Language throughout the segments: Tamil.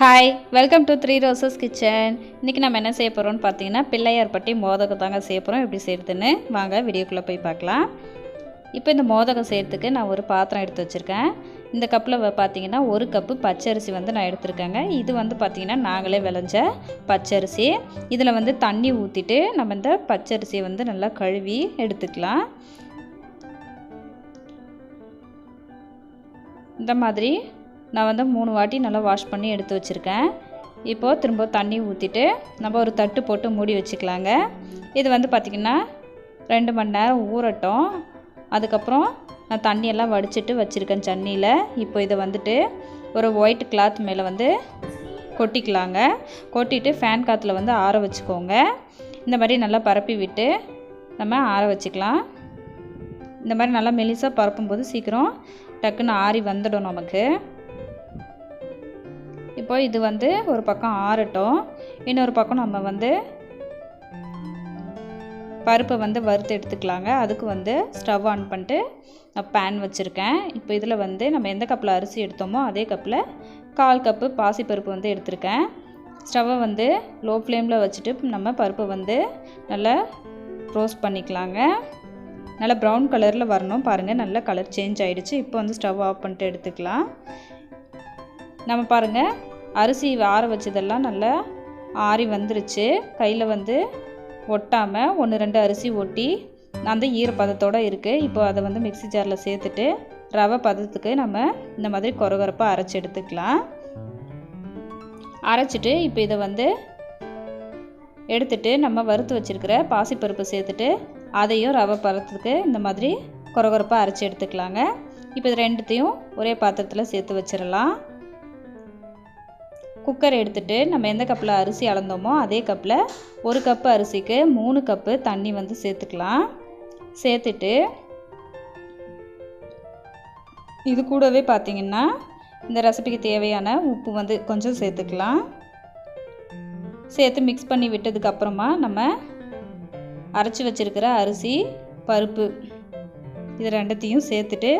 Hi welcome to Three Roses kitchen இன்றைக்கி நம்ம என்ன செய்ய போகிறோம்னு பார்த்தீங்கன்னா பிள்ளையார் பட்டி மோதகம் தாங்க செய்ய போகிறோம் எப்படி செய்கிறதுன்னு வாங்க வீடியோக்குள்ளே போய் பார்க்கலாம். இப்போ இந்த மோதகம் செய்கிறதுக்கு நான் ஒரு பாத்திரம் எடுத்து வச்சுருக்கேன். இந்த கப்பில் பார்த்தீங்கன்னா ஒரு கப்பு பச்சரிசி வந்து நான் எடுத்திருக்கேங்க. இது வந்து பார்த்திங்கன்னா நாங்களே விளைஞ்ச பச்சரிசி. இதில் வந்து தண்ணி ஊற்றிட்டு நம்ம இந்த பச்சரிசியை வந்து நல்லா கழுவி எடுத்துக்கலாம். இந்த மாதிரி நான் வந்து மூணு வாட்டி நல்லா வாஷ் பண்ணி எடுத்து வச்சுருக்கேன். இப்போது திரும்ப தண்ணி ஊற்றிட்டு நம்ம ஒரு தட்டு போட்டு மூடி வச்சுக்கலாங்க. இது வந்து பார்த்திங்கன்னா ரெண்டு மணி நேரம் ஊறட்டும். அதுக்கப்புறம் நான் தண்ணியெல்லாம் வடிச்சிட்டு வச்சுருக்கேன் சன்னியில் இப்போ இதை வந்துட்டு ஒரு ஒயிட் கிளாத் மேலே வந்து கொட்டிக்கலாங்க. கொட்டிட்டு ஃபேன் காற்றுல வந்து ஆற வச்சுக்கோங்க. இந்த மாதிரி நல்லா பரப்பி விட்டு நம்ம ஆற வச்சுக்கலாம். இந்த மாதிரி நல்லா மெலிசாக பரப்பும்போது சீக்கிரம் டக்குன்னு ஆறி வந்துடும் நமக்கு. இப்போ இது வந்து ஒரு பக்கம் ஆறட்டும். இன்னொரு பக்கம் நம்ம வந்து பருப்பை வந்து வறுத்து எடுத்துக்கலாங்க. அதுக்கு வந்து ஸ்டவ் ஆன் பண்ணிட்டு நான் பேன் வச்சுருக்கேன். இப்போ இதில் வந்து நம்ம எந்த கப்பில் அரிசி எடுத்தோமோ அதே கப்பில் கால் கப்பு பாசிப்பருப்பு வந்து எடுத்திருக்கேன். ஸ்டவ்வை வந்து லோ ஃப்ளேமில் வச்சுட்டு நம்ம பருப்பை வந்து நல்லா ரோஸ்ட் பண்ணிக்கலாங்க. நல்லா ப்ரௌன் கலரில் வரணும். பாருங்கள் நல்லா கலர் சேஞ்ச் ஆகிடுச்சு இப்போ வந்து ஸ்டவ் ஆஃப் பண்ணிட்டு எடுத்துக்கலாம். நம்ம பாருங்கள் அரிசி ஆற வச்சதெல்லாம் நல்லா ஆறி வந்துருச்சு. கையில் வந்து ஒட்டாமல் ஒன்று ரெண்டு அரிசி ஒட்டி அந்த ஈரப்பதத்தோடு இருக்குது இப்போ அதை வந்து மிக்சி ஜாரில் சேர்த்துட்டு ரவை பதத்துக்கு நம்ம இந்த மாதிரி கொரகொரப்பாக அரைச்சி எடுத்துக்கலாம். அரைச்சிட்டு இப்போ இதை வந்து எடுத்துட்டு நம்ம வறுத்து வச்சுருக்கிற பாசிப்பருப்பு சேர்த்துட்டு அதையும் ரவை பதத்துக்கு இந்த மாதிரி கொரகொரப்பாக அரைச்சி எடுத்துக்கலாங்க. இப்போ இது ரெண்டுத்தையும் ஒரே பாத்திரத்தில் சேர்த்து வச்சிடலாம் குக்கர் எடுத்துகிட்டு நம்ம எந்த கப்பில் அரிசி அளந்தோமோ அதே கப்பில் ஒரு கப்பு அரிசிக்கு மூணு கப்பு தண்ணி வந்து சேர்த்துக்கலாம். சேர்த்துட்டு இது கூடவே பார்த்திங்கன்னா இந்த ரெசிபிக்கு தேவையான உப்பு வந்து கொஞ்சம் சேர்த்துக்கலாம். சேர்த்து மிக்ஸ் பண்ணி விட்டதுக்கப்புறமா நம்ம அரைச்சி வச்சுருக்கிற அரிசி பருப்பு இது ரெண்டத்தையும் சேர்த்துட்டு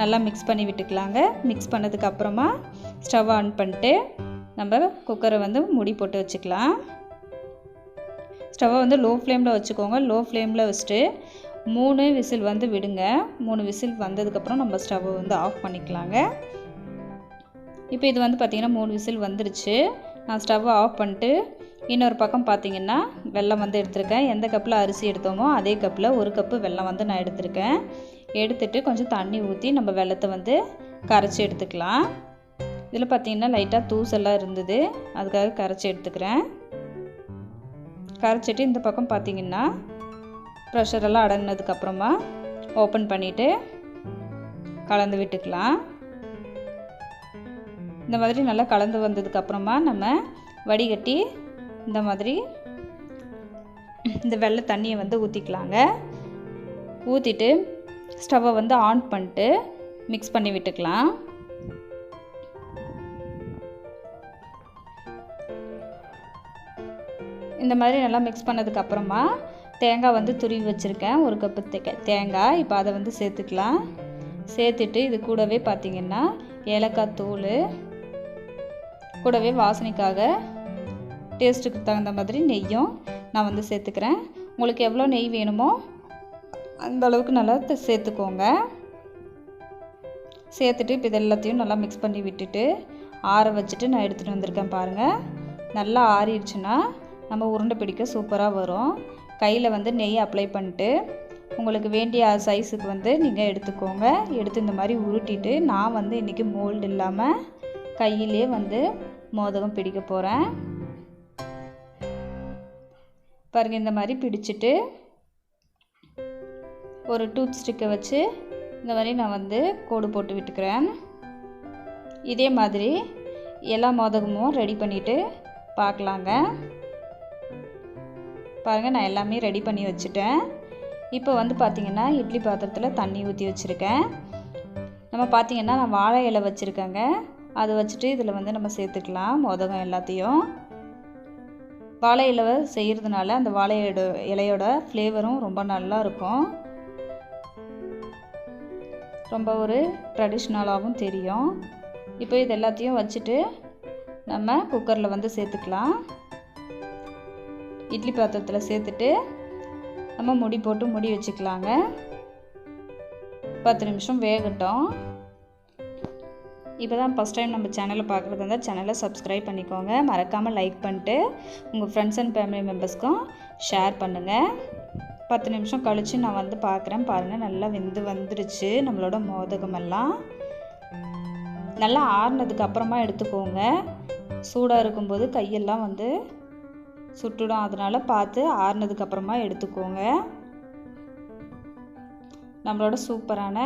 நல்லா மிக்ஸ் பண்ணி விட்டுக்கலாங்க. மிக்ஸ் பண்ணதுக்கப்புறமா ஸ்டவ் ஆன் பண்ணிட்டு நம்ம குக்கரை வந்து மூடி போட்டு வச்சுக்கலாம். ஸ்டவ்வை வந்து லோ ஃப்ளேமில் வச்சுக்கோங்க லோ ஃப்ளேமில் வச்சுட்டு மூணு விசில் வந்து விடுங்க. மூணு விசில் வந்ததுக்கப்புறம் நம்ம ஸ்டவ்வை வந்து ஆஃப் பண்ணிக்கலாங்க. இப்போ இது வந்து பார்த்திங்கன்னா மூணு விசில் வந்துருச்சு. நான் ஸ்டவ்வை ஆஃப் பண்ணிட்டு இன்னொரு பக்கம் பார்த்திங்கன்னா வெள்ளம் வந்து எடுத்திருக்கேன். எந்த கப்பில் அரிசி எடுத்தோமோ அதே கப்பில் ஒரு கப்பு வெல்லம் வந்து நான் எடுத்திருக்கேன். எடுத்துட்டு கொஞ்சம் தண்ணி ஊற்றி நம்ம வெள்ளத்தை வந்து கரைச்சி எடுத்துக்கலாம். இதில் பார்த்திங்கன்னா லைட்டாக தூசெல்லாம் இருந்தது. அதுக்காக கரைச்சி எடுத்துக்கிறேன். கரைச்சிட்டு இந்த பக்கம் பார்த்திங்கன்னா ப்ரெஷரெல்லாம் அடங்கினதுக்கப்புறமா ஓப்பன் பண்ணிவிட்டு கலந்து விட்டுக்கலாம். இந்த மாதிரி நல்லா கலந்து வந்ததுக்கப்புறமா நம்ம வடிகட்டி இந்த மாதிரி இந்த வெள்ளை தண்ணியை வந்து ஊற்றிக்கலாங்க ஊற்றிட்டு ஸ்டவ்வை வந்து ஆன் பண்ணிட்டு மிக்ஸ் பண்ணி விட்டுக்கலாம். இந்த மாதிரி நல்லா மிக்ஸ் பண்ணதுக்கப்புறமா தேங்காய் வந்து துருவி வச்சுருக்கேன். ஒரு கப்பு தே தேங்காய். இப்போ அதை வந்து சேர்த்துக்கலாம். சேர்த்துட்டு இது கூடவே பார்த்திங்கன்னா ஏலக்காய் தூள் கூடவே வாசனைக்காக டேஸ்ட்டுக்கு தகுந்த மாதிரி நெய்யும் நான் வந்து சேர்த்துக்கிறேன். உங்களுக்கு எவ்வளோ நெய் வேணுமோ அந்த அளவுக்கு நல்லா சேர்த்துக்கோங்க. சேர்த்துட்டு இப்போ இது எல்லாத்தையும் நல்லா மிக்ஸ் பண்ணி விட்டுட்டு ஆற வச்சுட்டு நான் எடுத்துகிட்டு வந்திருக்கேன் பாருங்கள் நல்லா ஆறிடுச்சுன்னா நம்ம உருண்டை பிடிக்க சூப்பராக வரும். கையில் வந்து நெய் அப்ளை பண்ணிட்டு உங்களுக்கு வேண்டிய சைஸுக்கு வந்து நீங்கள் எடுத்துக்கோங்க. எடுத்து இந்த மாதிரி உருட்டிட்டு நான் வந்து இன்றைக்கி மோல்டு இல்லாமல் கையிலே வந்து மோதகம் பிடிக்க போகிறேன் பாருங்கள் இந்த மாதிரி பிடிச்சிட்டு ஒரு டூத் ஸ்டிக்கை வச்சு இந்த மாதிரி நான் வந்து கோடு போட்டு விட்டுக்கிறேன். இதே மாதிரி எல்லா மோதகமும் ரெடி பண்ணிவிட்டு பார்க்கலாங்க. பாருங்கள் நான் எல்லாமே ரெடி பண்ணி வச்சுட்டேன். இப்போ வந்து பார்த்திங்கன்னா இட்லி பாத்திரத்தில் தண்ணி ஊற்றி வச்சுருக்கேன். நம்ம பார்த்திங்கன்னா நான் வாழை இலை வச்சுருக்கேங்க. அதை வச்சுட்டு இதில் வந்து நம்ம சேர்த்துக்கலாம் மோதகம் எல்லாத்தையும். வாழை இலை செய்கிறதுனால அந்த வாழை இலையோட ஃப்ளேவரும் ரொம்ப நல்லா இருக்கும். ரொம்ப ஒரு ட்ரெடிஷ்னலாகவும் தெரியும். இப்போ இது எல்லாத்தையும் வச்சுட்டு நம்ம குக்கரில் வந்து சேர்த்துக்கலாம். இட்லி பாத்திரத்தில் சேர்த்துட்டு நம்ம முடி போட்டு முடி வச்சுக்கலாங்க. பத்து நிமிஷம் வேகட்டும். இப்போ தான் ஃபஸ்ட் டைம் நம்ம சேனலை பார்க்குறது இருந்தால் சேனலை சப்ஸ்கிரைப் பண்ணிக்கோங்க. மறக்காமல் லைக் பண்ணிட்டு உங்கள் ஃப்ரெண்ட்ஸ் அண்ட் ஃபேமிலி மெம்பர்ஸ்க்கும் ஷேர் பண்ணுங்கள் பத்து நிமிஷம் கழித்து நான் வந்து பார்க்குறேன் பாருங்கள் நல்லா வெந்து வந்துடுச்சு நம்மளோட மோதகமெல்லாம். நல்லா ஆறுனதுக்கு அப்புறமா எடுத்துக்கோங்க. சூடாக இருக்கும்போது கையெல்லாம் வந்து சுட்டுடும். அதனால் பார்த்து ஆறுனதுக்கு அப்புறமா எடுத்துக்கோங்க. நம்மளோட சூப்பரான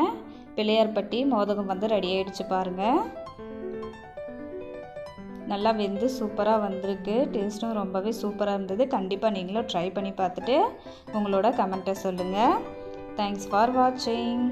பிள்ளையார்பட்டி மோதகம் வந்து ரெடி ஆகிடுச்சு பாருங்கள் நல்லா வெந்து சூப்பராக வந்திருக்கு. டேஸ்ட்டும் ரொம்பவே சூப்பராக இருந்தது. கண்டிப்பாக நீங்களும் ட்ரை பண்ணி பார்த்துட்டு உங்களோட கமெண்ட்டை சொல்லுங்கள் தேங்க்ஸ் ஃபார் வாட்சிங்